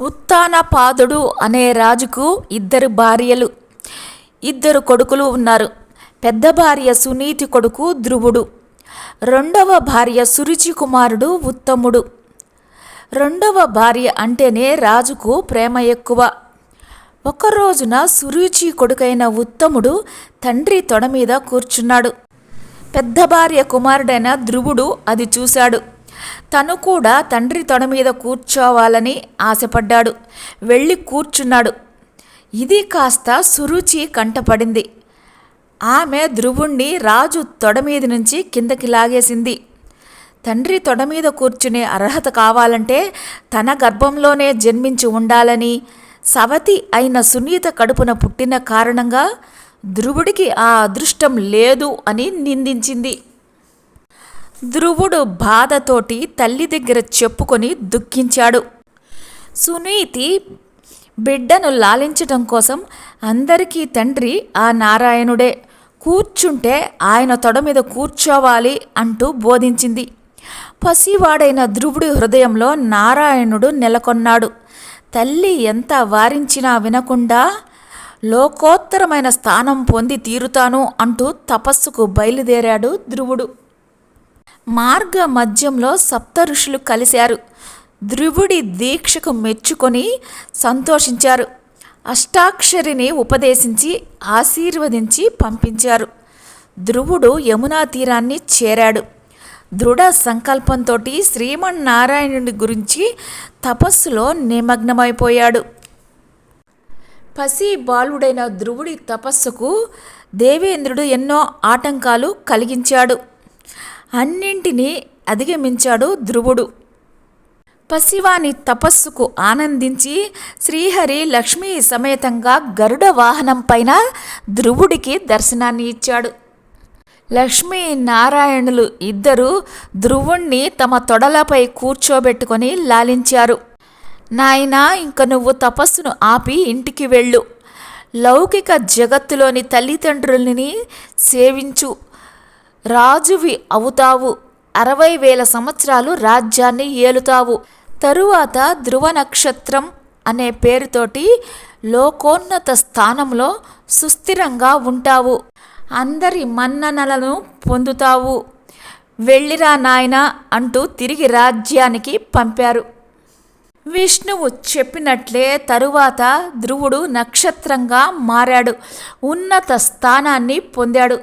ఉత్తానపాదుడు అనే రాజుకు ఇద్దరు భార్యలు. ఇద్దరు కొడుకులు ఉన్నారు. పెద్ద భార్య సునీతి కొడుకు ధ్రువుడు. రెండవ భార్య సురుచి కుమారుడు ఉత్తముడు. రెండవ భార్య అంటేనే రాజుకు ప్రేమ ఎక్కువ. ఒక రోజున సురుచి కొడుకైన ఉత్తముడు తండ్రి తొడ మీద కూర్చున్నాడు. పెద్ద భార్య కుమారుడైన ధ్రువుడు అది చూశాడు. తను కూడా తండ్రి తొడ మీద కూర్చోవాలని ఆశపడ్డాడు. వెళ్ళి కూర్చున్నాడు. ఇది కాస్త సురుచి కంటపడింది. ఆమె ధ్రువుణ్ణి రాజు తొడ మీద నుంచి కిందకి లాగేసింది. తండ్రి తొడ మీద కూర్చునే అర్హత కావాలంటే తన గర్భంలోనే జన్మించి ఉండాలని సవతి అయిన సునీత కడుపున పుట్టిన కారణంగా ధ్రువుడికి ఆ అదృష్టం లేదు అని నిందించింది. ధ్రువుడు బాధతోటి తల్లి దగ్గర చెప్పుకొని దుఃఖించాడు. సునీతి బిడ్డను లాలించటం కోసం అందరికీ తండ్రి ఆ నారాయణుడే. కూర్చుంటే ఆయన తొడ మీద కూర్చోవాలి అంటూ బోధించింది. పసివాడైన ధ్రువుడి హృదయంలో నారాయణుడు నెలకొన్నాడు. తల్లి ఎంత వారించినా వినకుండా లోకోత్తరమైన స్థానం పొంది తీరుతాను అంటూ తపస్సుకు బయలుదేరాడు ధ్రువుడు. మార్గ మధ్యంలో సప్త ఋషులు కలిశారు. ధ్రువుడి దీక్షకు మెచ్చుకొని సంతోషించారు. అష్టాక్షరిని ఉపదేశించి ఆశీర్వదించి పంపించారు. ధ్రువుడు యమునా తీరాన్ని చేరాడు. దృఢ సంకల్పంతో శ్రీమన్నారాయణుడి గురించి తపస్సులో నిమగ్నమైపోయాడు. పసి బాలుడైన ధ్రువుడి తపస్సుకు దేవేంద్రుడు ఎన్నో ఆటంకాలు కలిగించాడు. అన్నింటినీ అధిగమించాడు ధ్రువుడు. పసివాని తపస్సుకు ఆనందించి శ్రీహరి లక్ష్మీ సమేతంగా గరుడ వాహనం పైన ధ్రువుడికి దర్శనాన్ని ఇచ్చాడు. లక్ష్మీ నారాయణులు ఇద్దరు ధ్రువుణ్ణి తమ తొడలపై కూర్చోబెట్టుకొని లాలించారు. నాయనా ఇంక నువ్వు తపస్సును ఆపి ఇంటికి వెళ్ళు. లౌకిక జగత్తులోని తల్లిదండ్రులని సేవించు. రాజువి అవుతావు. అరవై వేల సంవత్సరాలు రాజ్యాన్ని ఏలుతావు. తరువాత ధ్రువ నక్షత్రం అనే పేరుతోటి లోకోన్నత స్థానంలో సుస్థిరంగా ఉంటావు. అందరి మన్ననలను పొందుతావు. వెళ్ళిరా నాయనా అంటూ తిరిగి రాజ్యానికి పంపారు. విష్ణువు చెప్పినట్లే తరువాత ధ్రువుడు నక్షత్రంగా మారాడు. ఉన్నత స్థానాన్ని పొందాడు.